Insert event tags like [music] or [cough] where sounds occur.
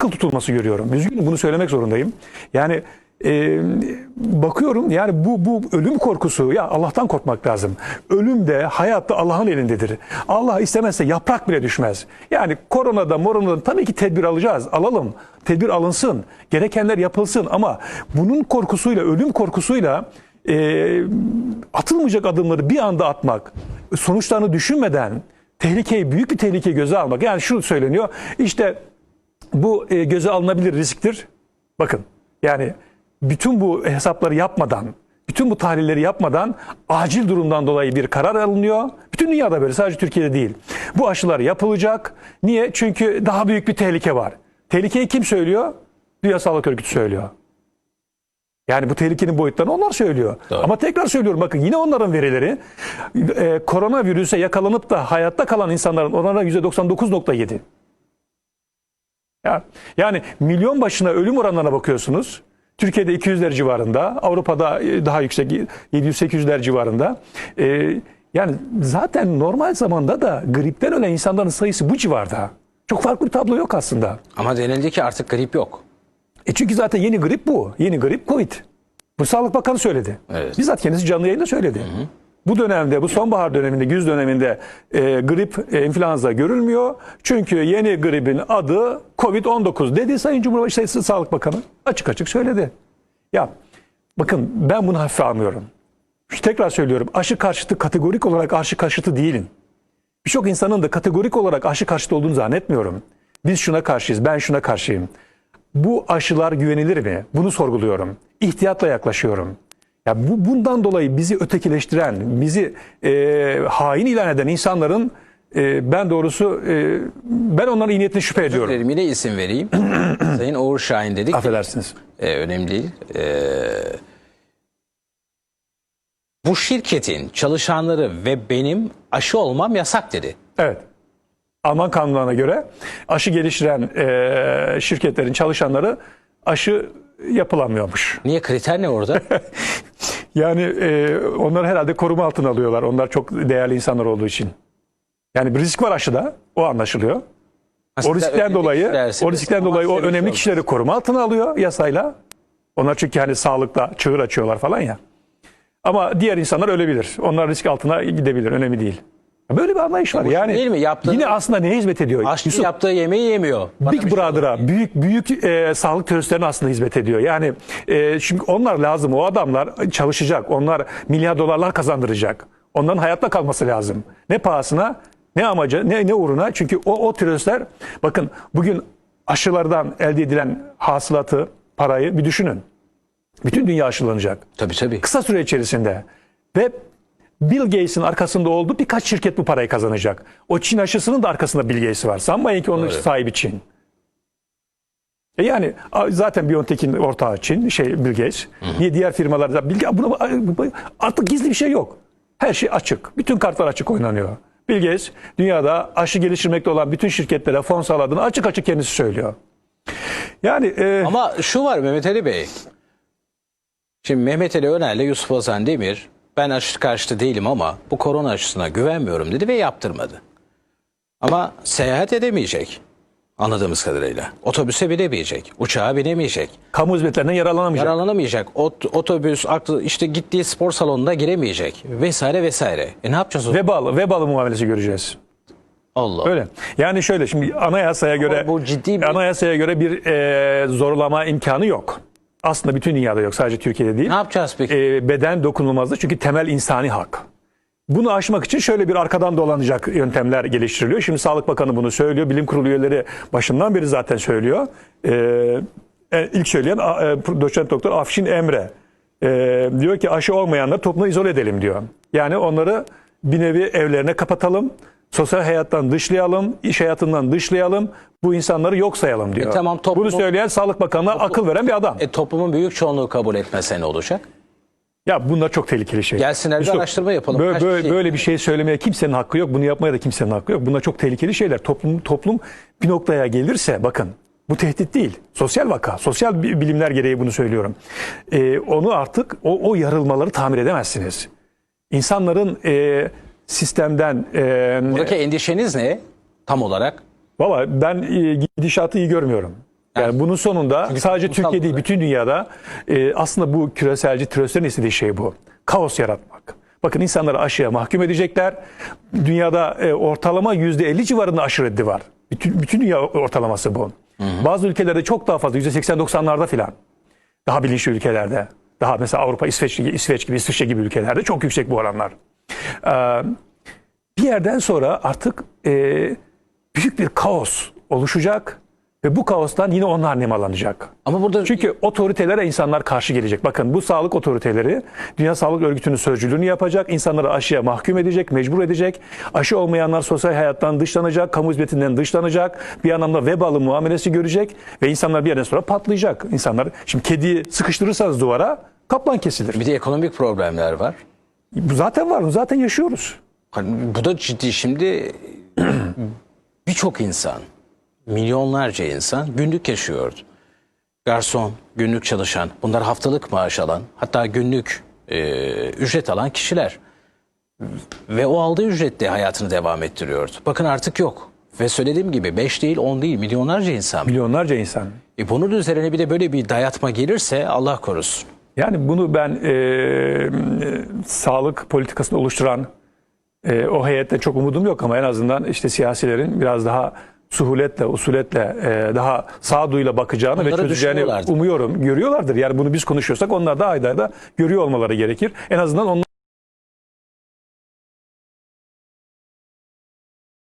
kıl tutulması görüyorum. Üzgünüm bunu söylemek zorundayım. Yani e, bakıyorum yani bu bu ölüm korkusu ya Allah'tan korkmak lazım. Ölüm de hayatta Allah'ın elindedir. Allah istemezse yaprak bile düşmez. Yani koronada moronada tabii ki tedbir alacağız. Alalım. Tedbir alınsın. Gerekenler yapılsın ama bunun korkusuyla ölüm korkusuyla e, atılmayacak adımları bir anda atmak, sonuçlarını düşünmeden tehlikeyi büyük bir tehlikeyi göze almak. Yani şu söyleniyor. İşte bu e, göze alınabilir risktir. Bakın yani bütün bu hesapları yapmadan, bütün bu tahlilleri yapmadan acil durumdan dolayı bir karar alınıyor. Bütün dünyada böyle sadece Türkiye'de değil. Bu aşılar yapılacak. Niye? Çünkü daha büyük bir tehlike var. Tehlikeyi kim söylüyor? Dünya Sağlık Örgütü söylüyor. Yani bu tehlikenin boyutlarını onlar söylüyor. Doğru. Ama tekrar söylüyorum bakın yine onların verileri e, koronavirüse yakalanıp da hayatta kalan insanların oranı %99.7. Ya, yani milyon başına ölüm oranlarına bakıyorsunuz. Türkiye'de 200'ler civarında, Avrupa'da e, daha yüksek 700-800'ler civarında. E, yani zaten normal zamanda da gripten ölen insanların sayısı bu civarda. Çok farklı bir tablo yok aslında. Ama denildi ki artık grip yok. E çünkü zaten yeni grip bu. Yeni grip Covid. Bu Sağlık Bakanı söyledi. Evet. Bizzat kendisi canlı yayında söyledi. Bu dönemde, bu sonbahar döneminde, güz döneminde e, grip, e, influenza görülmüyor. Çünkü yeni gripin adı Covid-19 dedi Sayın Cumhurbaşkanı şey, Sağlık Bakanı. Açık açık söyledi. Ya bakın ben bunu hafife almıyorum. Şu Tekrar söylüyorum aşı karşıtı kategorik olarak aşı karşıtı değilim. Birçok insanın da kategorik olarak aşı karşıtı olduğunu zannetmiyorum. Biz şuna karşıyız, ben şuna karşıyım. Bu aşılar güvenilir mi? Bunu sorguluyorum. İhtiyatla yaklaşıyorum. Ya bu bundan dolayı bizi ötekileştiren, bizi e, hain ilan eden insanların e, ben doğrusu e, ben onların iyi niyetine şüphe ediyorum. Derim yine isim vereyim. [clears throat] Sayın Uğur Şahin dedik. Affedersiniz. E, önemli değil. E, bu şirketin çalışanları ve benim aşı olmam yasak dedi. Evet. Alman kanunlarına göre aşı geliştiren e, şirketlerin çalışanları aşı yapılamıyormuş. Niye kriter ne orada? [laughs] Yani e, onları herhalde koruma altına alıyorlar. Onlar çok değerli insanlar olduğu için. Yani bir risk var aşıda. O anlaşılıyor. O riskten dolayı, o riskten dolayı o önemli kişileri koruma altına alıyor yasayla. Onlar çünkü hani sağlıkta çığır açıyorlar falan ya. Ama diğer insanlar ölebilir. Onlar risk altına gidebilir. Önemli değil. Böyle bir anlayış var. Yani değil mi? Yaptığını- yine aslında neye hizmet ediyor? Aşçı Yusuf, yaptığı yemeği yemiyor. Bana Big bir şey Brother'a, büyük büyük e, sağlık teröristlerine aslında hizmet ediyor. Yani e, çünkü onlar lazım. O adamlar çalışacak. Onlar milyar dolarlar kazandıracak. Onların hayatta kalması lazım. Ne pahasına, ne amaca, ne ne uğruna. Çünkü o o teröristler bakın bugün aşılardan elde edilen hasılatı, parayı bir düşünün. Bütün dünya aşılanacak Tabii tabii. kısa süre içerisinde ve Bill Gates'in arkasında olduğu birkaç şirket bu parayı kazanacak. O Çin aşısının da arkasında Bill Gates var. Sanmayın ki onun sahibi Çin. E yani zaten BioNTech'in ortağı Çin, şey Bill Gates. Niye diğer firmalar da Bill, buna, artık gizli bir şey yok. Her şey açık. Bütün kartlar açık oynanıyor. Bill Gates dünyada aşı geliştirmekte olan bütün şirketlere fon sağladığını açık açık kendisi söylüyor. Yani e, Ama şu var Mehmet Ali Bey. Şimdi Mehmet Ali Öner'le Yusuf Ozan Demir ben aşı karşıtı değilim ama bu korona aşısına güvenmiyorum dedi ve yaptırmadı. Ama seyahat edemeyecek anladığımız kadarıyla. Otobüse binemeyecek, uçağa binemeyecek, kamu hizmetlerinden yararlanamayacak. yararlanamayacak. Ot, otobüs, aklı, işte gittiği spor salonuna giremeyecek vesaire vesaire. E ne yapacağız o? Vebalı, vebalı muamelesi göreceğiz. Allah. Öyle. Yani şöyle şimdi anayasaya göre bu ciddi bir- anayasaya göre bir e, zorlama imkanı yok. Aslında bütün dünyada yok. Sadece Türkiye'de değil. Ne yapacağız peki? E, beden dokunulmazlığı çünkü temel insani hak. Bunu aşmak için şöyle bir arkadan dolanacak yöntemler geliştiriliyor. Şimdi Sağlık Bakanı bunu söylüyor. Bilim Kurulu üyeleri başından beri zaten söylüyor. E, e, ilk söyleyen e, doçent doktor Afşin Emre. E, diyor ki aşı olmayanları topluma izole edelim diyor. Yani onları bir nevi evlerine kapatalım. Sosyal hayattan dışlayalım, iş hayatından dışlayalım. Bu insanları yok sayalım diyor. E tamam, toplumu- Bunu söyleyen Sağlık Bakanı'na akıl veren bir adam. E toplumun büyük çoğunluğu kabul etmese ne olacak? Ya bunlar çok tehlikeli şeyler. Gelsinler bir Yusuf, araştırma yapalım. Böyle, Kaç böyle, böyle bir şey söylemeye kimsenin hakkı yok. Bunu yapmaya da kimsenin hakkı yok. Bunlar çok tehlikeli şeyler. Toplum toplum bir noktaya gelirse bakın bu tehdit değil. Sosyal vaka. Sosyal bi- bilimler gereği bunu söylüyorum. Ee, onu artık o, o yarılmaları tamir edemezsiniz. İnsanların e, sistemden e, Buradaki endişeniz ne tam olarak? Valla ben e, gidişatı iyi görmüyorum. Yani bunun sonunda sadece toplumsal Türkiye değil bütün dünyada e, aslında bu küreselci teröristlerin istediği şey bu. Kaos yaratmak. Bakın insanları aşıya mahkum edecekler. Dünyada e, ortalama %50 civarında aşı reddi var. Bütün, bütün dünya ortalaması bu. Bazı ülkelerde çok daha fazla %80-90'larda filan. Daha bilinçli ülkelerde. Daha mesela Avrupa, İsveç, gibi- İsveç gibi, İsviçre gibi ülkelerde çok yüksek bu oranlar. Ee, bir yerden sonra artık e, büyük bir kaos oluşacak ve bu kaostan yine onlar nemalanacak. Ama burada Çünkü otoritelere insanlar karşı gelecek. Bakın bu sağlık otoriteleri Dünya Sağlık Örgütü'nün sözcülüğünü yapacak. insanları aşıya mahkum edecek, mecbur edecek. Aşı olmayanlar sosyal hayattan dışlanacak, kamu hizmetinden dışlanacak. Bir anlamda vebalı muamelesi görecek ve insanlar bir yerden sonra patlayacak. İnsanlar şimdi kediyi sıkıştırırsanız duvara kaplan kesilir. bir de ekonomik problemler var. Bu zaten var, zaten yaşıyoruz. Hani bu da ciddi şimdi [clears throat] birçok insan, milyonlarca insan günlük yaşıyordu. Garson, günlük çalışan, bunlar haftalık maaş alan, hatta günlük e, ücret alan kişiler. Ve o aldığı ücretle hayatını devam ettiriyordu. Bakın artık yok. Ve söylediğim gibi 5 değil 10 değil milyonlarca insan. Milyonlarca insan. E bunun üzerine bir de böyle bir dayatma gelirse Allah korusun. Yani bunu ben e, sağlık politikasını oluşturan e, o heyette çok umudum yok ama en azından işte siyasilerin biraz daha suhuletle, usuletle, e, daha sağduyuyla bakacağını ve Onlara çözeceğini umuyorum. Görüyorlardır. Yani bunu biz konuşuyorsak onlar da ayda da görüyor olmaları gerekir. En azından onlar